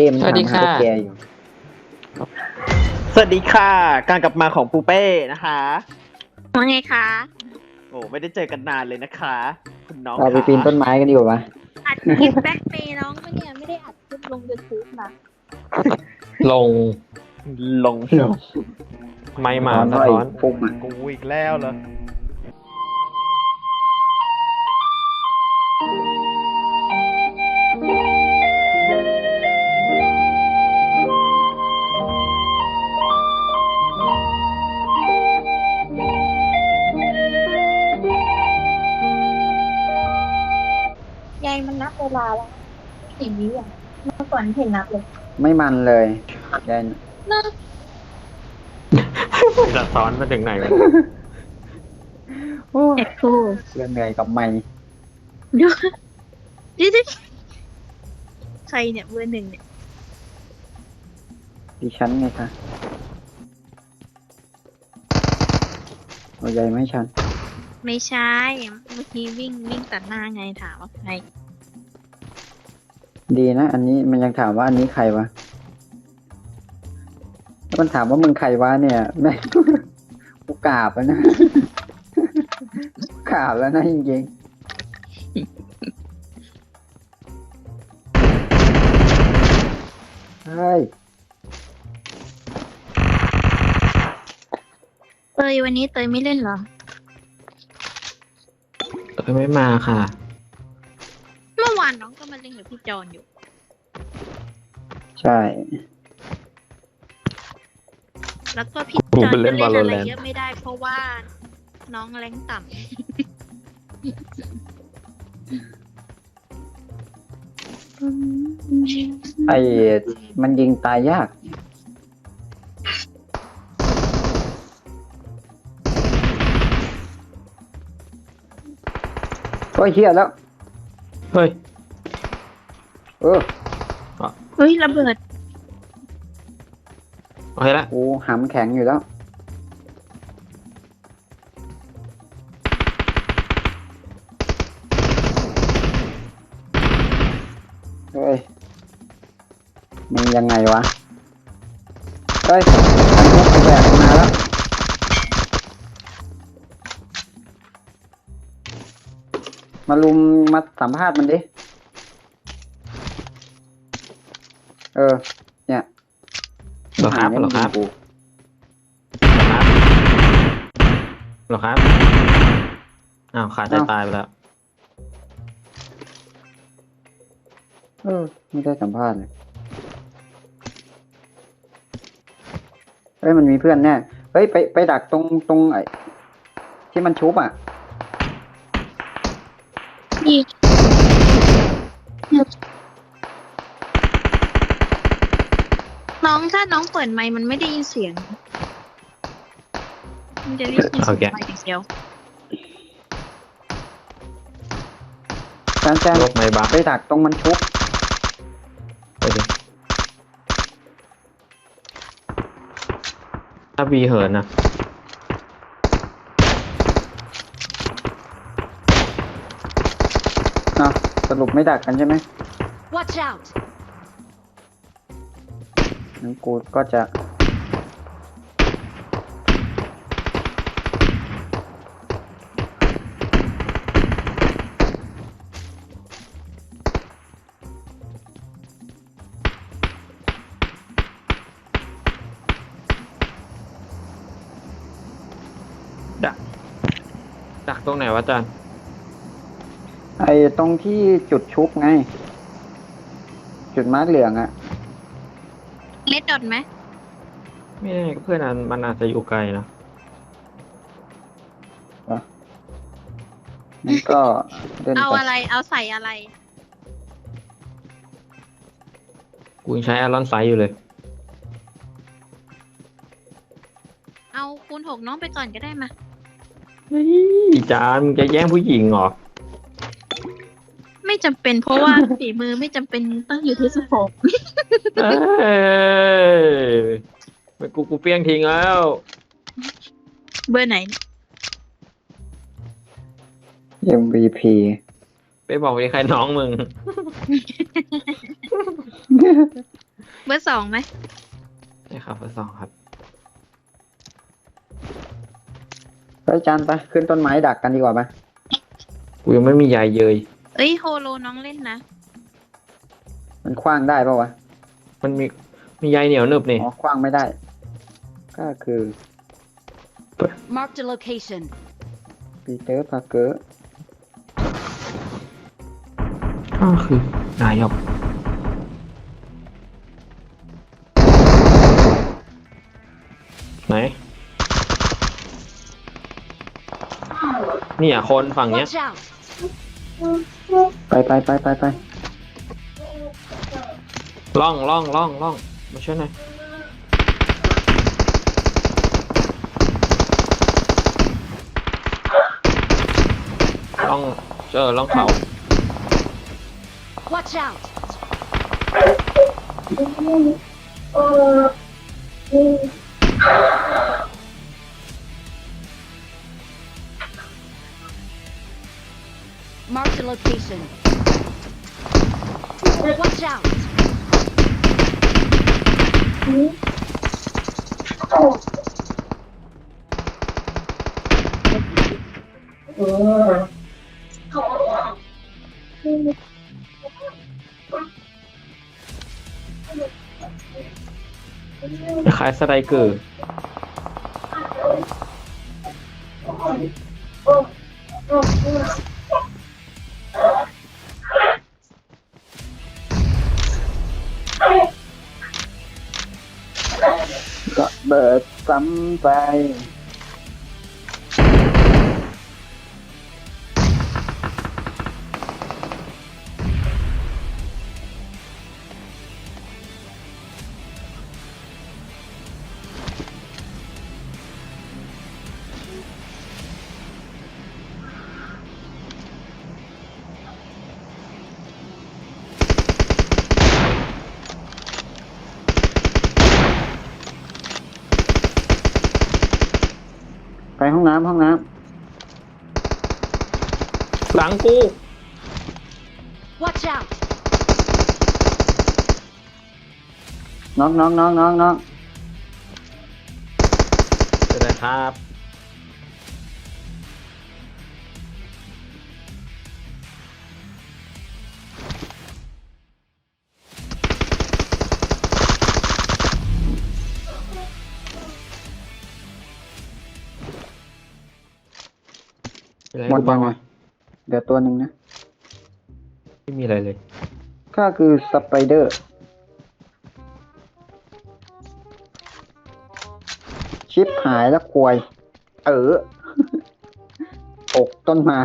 เป้มันสวัสดีถามหาค่ะตุ๊กแกอยู่สวัสดีค่ะ การกลับมาของปูเป้นะคะ ว่าไงคะโอ้ไม่ได้เจอกันนานเลยนะคะ คุณน้องเราไปค่ะปีนต้นไม้กันดีกว่าปะอัดคลิปแบ็คเมย์น้องปะเนี่ยไม่ได้อัดคลิปลงยูทูบนะลงลงไม่มาร้อนสะหน่อยท้อนปุ่มอะกูอีกแล้วเหรอ มื่อก่อนเห็นนับเลยไม่มันเลยยายน่าสะท้อนมาถึงไหนวะโอ้เอ็ดคู่เรื่องเหนื่อยกับไม่ดูดิดิใครเนี่ยเบอร์หนึ่งเนี่ยดิฉันไงคะเอายายไม่ให้ฉัน ไม่ใช่เมื่อกี้วิ่งวิ่งตัดหน้าไงถามว่าใคร ดีนะ อันนี้มันยังถามว่าอันนี้ใครวะแล้วมันถามว่ามึงใครวะเนี่ย แม่งกูกราบแล้วนะกราบแล้วนะจริงๆเฮ้ยเตยวันนี้เตยไม่เล่นเหรอเอ้ยไม่มาค่ะเมื่อวานน้องก็มาเล่นกับพี่จอนอยู่ ใช่ แล้วก็พี่ผมจอนไปก็เล่เล่นนอะไร Valorant เยอะไม่ได้ เพราะว่าน้องแรงต่ำไอ้มันยิงตายยาก โอ้ยเฮียแล้ว เฮ้ย เออเฮ้ยระเบิดโอเคละกูหำแข็งอยู่แล้ว เฮ้ยมึงยังไงวะ เฮ้ยอันนี้กูแบกมาแล้ว มาลุมมาสัมภาษณ์มันดิ ออ เนี่ยเหรอครับหาเหรอครับกูเหรอครับอ้าวขาดใจตายไปแล้ว เออ ไม่ได้สัมภาษณ์เลยเฮ้ยมันมีเพื่อนแน่ เฮ้ยไปไปดักตรงตรงไอ้ที่มันชุบอะ อีก น้องถ้าน้องเปิดไมค์มันไม่ได้ยินเสียง มันจะได้ยินเสียงโอเคไมค์อย่างเดียวจานจานโลกไม่บักไปดักตรงมันชุบไปดิถ้าบีเหินนะเนาะสรุปไม่ดักกันใช่ไหม Watch out! งั้นกูก็จะ ดัก ดักตรงไหนวะอาจารย์ ไอ้ตรงที่จุดชุบไง จุดมาร์กเหลืองอะ เลดดอทไหมไม่แน่เพื่อนอันมันอาจจะอยู่ไกลนะนั่นก็เล่นเอาไปอะไรเอาใส่อะไร กูยังใช้อารอนไซด์อยู่เลย เอาคูณหกน้องไปก่อนก็ได้มาเฮ้ยจานมึงจะแย่งผู้หญิงเหรอไม่ จำเป็นเพราะว่าฝีมือไม่จำเป็นต้องอยู่ที่สโคปเอ้ยไปกูกูเปี้ยงทิ้งแล้ว เบอร์ไหน MVP ไปบอกไปใครน้องมึง เบอร์สองไหมใช่ครับเบอร์สองครับเฮ้ยจานไปขึ้นต้นไม้ดักกันดีกว่าปะกูยังไม่มียายเยย เอ้ยโฮโลน้องเล่นนะ มันคว้างได้ปะวะ มันมีมียายเหนียวหนึบนี่ อ๋อคว้างไม่ได้ ก็คือ Marked a location. ปีเตอร์พาร์เกอร์ก็คือนายกไหนนี่อะคนฝั่งเนี้ย Watch out! ไปไปไปไปไปล่องล่องล่องล่องมาช่วยหน่อยล่องเจอล่องเขา Watch out! Marked a location. Watch out! คล้ายสไลเกอร์ ดซ้ำไป ไปห้องน้ำห้องน้หลังกู Watch out! ำน้องน้องน้องน้องน้อง เจอเลยครับ อะไรหมดกูยับ้างงไงวะเดี๋ยวตัวหนึ่งนะ ไม่มีอะไรเลย ก็คือสไปเดอร์ ชิปหายแล้วควย เออ อกต้นไม้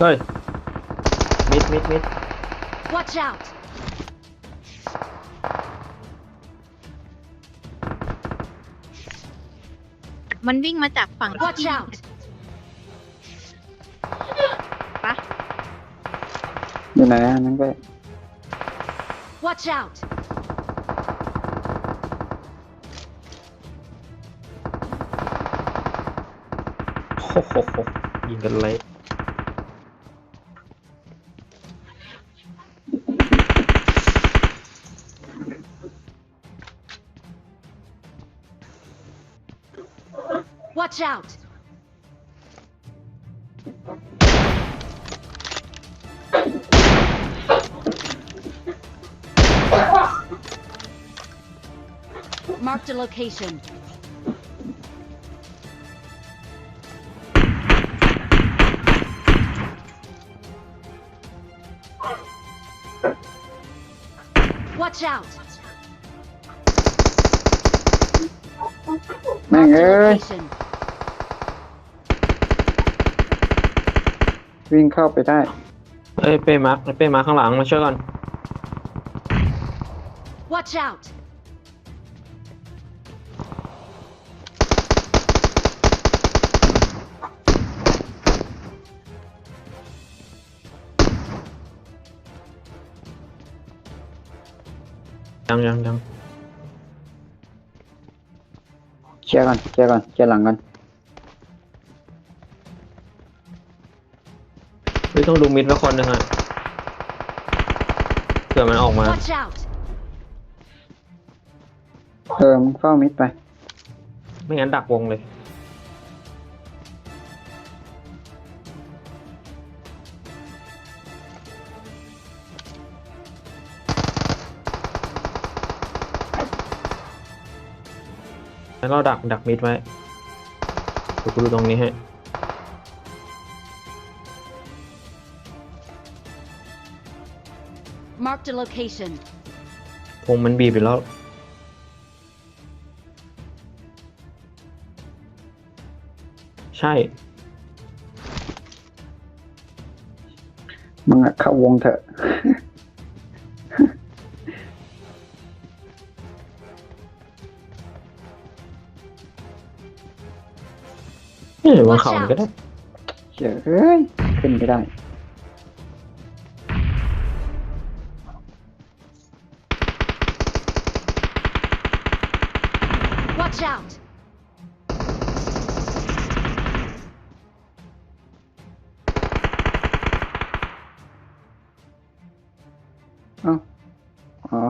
เฮ้ย มิดมิดมิด Watch out! มันวิ่งมาจากฝั่ง Watch out! ปะอยู่ไหนอันนั้นก็ Watch out! โอ้โหโหยิงกันเละ Watch out! Marked a location. Watch out! Marked. วิ่งเข้าไปได้ เอ้ยเป้มาร์คเป้มาร์คข้างหลังมาช่วยก่อน Watch out! ยังยังยัง เคลียร์ก่อน เคลียร์ก่อน เคลียร์หลังก่อน ต้องดูมิดไว้คนหนึ่งอะเผื่อมันออกมา Watch out! เออมึงเฝ้ามิดไป ไม่งั้นดักวงเลย แล้วเราดักดักมิดไว้เดี๋ยวกูดูตรงนี้ให้ Marked a location. วงมันบีบอยู่แล้วใช่ มึงอะเข้าวงเถอะ เออบนเขามันก็ได้ เฉยเฮ้ย ขึ้นไม่ได้ อ้าอ๋อ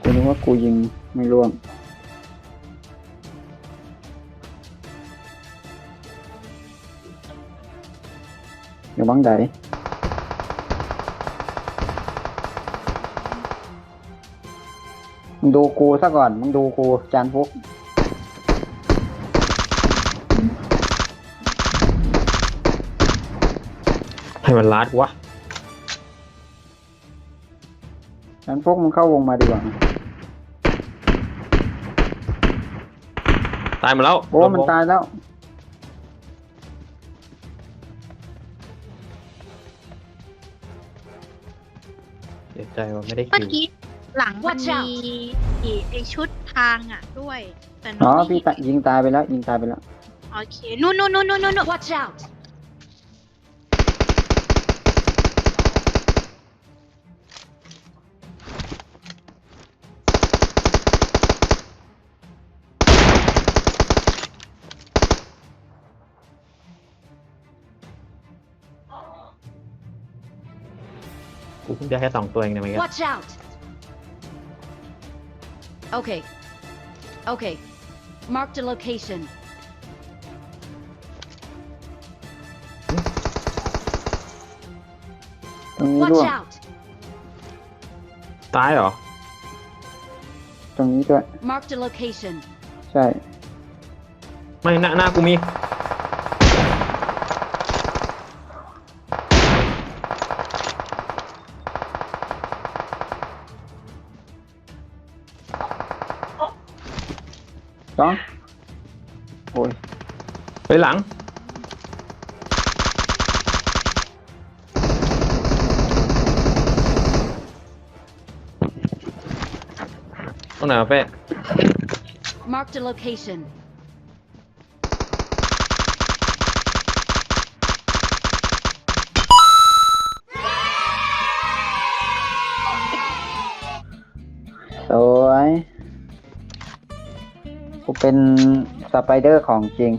กูนึกว่ากูยิงไม่ร่วงอยู่บ้างใดมึงดูกูซะก่อน มึงดูกู จานฟุกให้มันลัดวะ จานฟุกมึงเข้าวงมาดีกว่าตายหมาแล้วโอ้มันตายแล้ว เสียใจว่าไม่ได้เมื่อคิวกี้หลังมัน Watch มี out ไอชุดทางอะด้วยแต่หนูอ๋อไม่พี่เห็นตะยิงตายไปแล้ว ยิงตายไปแล้ว โอเคนู่นนู่นนู่นนู่นนู่น Watch out! กูเพิ่งได้แค่สองตัวเองนะเมื่อกี้ Watch out! Okay. Okay. Marked a location. ตรงนี้ร่ Watch วง out! ตายเหรอ ตรงนี้ด้วย Marked a location. ใช่ ไม่หน้าหน้ากูมี สองโอ้ยไปหลัง ตรงไหนวะเป้ Marked a location. เป็นสไปเดอร์ของจริง